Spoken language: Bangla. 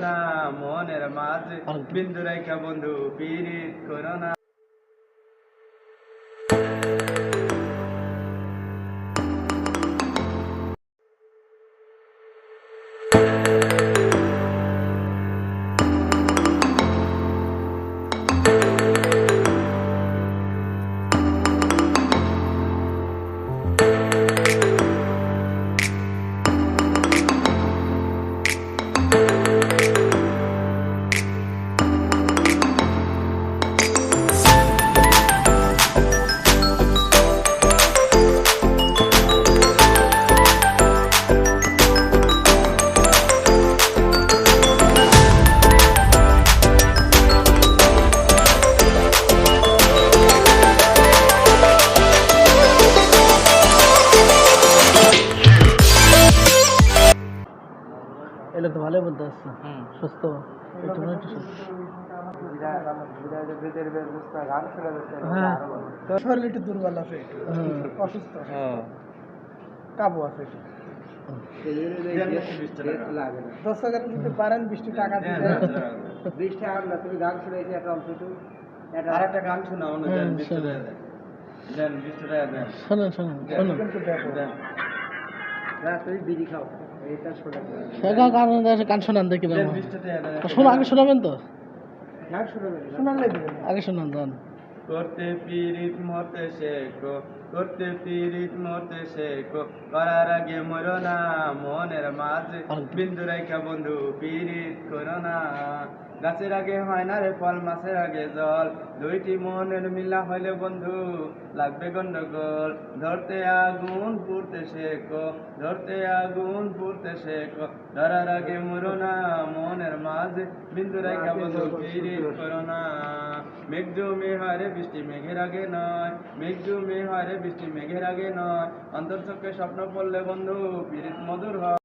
না মনের মাঝে বিন্দু রেখা বন্ধু পিরিত করো না এটা তো ভালোই বলতে আসছে সুস্থ। একটু মনে একটু হ্যাঁ। শরীর একটু দুর্বল আছে অসুস্থ কাবু আছে একটু। দশ টাকা যদি পারেন বৃষ্টি টাকা দিয়ে বৃষ্টি আর না তুমি গান শুনেছি একটা আর একটা গান শোনাও না শোনেন। শোনেন শোনেন গান গান শোনান দেখি শোনো আগে শোনাবেন তো? দিবেন আগে শোনান করতে পিরিত মরতে শেখো, করতে পিরিত মরতে শেখো। করার আগে মরো না, মনের মাঝে বিন্দু রেখা বন্ধু পিরিত করো না। গাছের আগে হয় না রে ফল, মাছের আগে জল। দুইটি মনের মিলা হইলে বন্ধু, লাগবে গন্ডগোল। ধরতে আগুন পুড়তে শেখো, ধরতে আগুন পুড়তে শেখো। ধরার আগে মরো না, মনের মাঝে বিন্দু রেখা বন্ধু পিরিত করো না। মেঘ জমে হারে বৃষ্টি মেঘের আগে নয় মেঘ জমে হারে বৃষ্টি মেঘের আগে নয়। অন্তর চোখে স্বপ্ন পড়লে বন্ধু, পীড়িত মধুর হয়।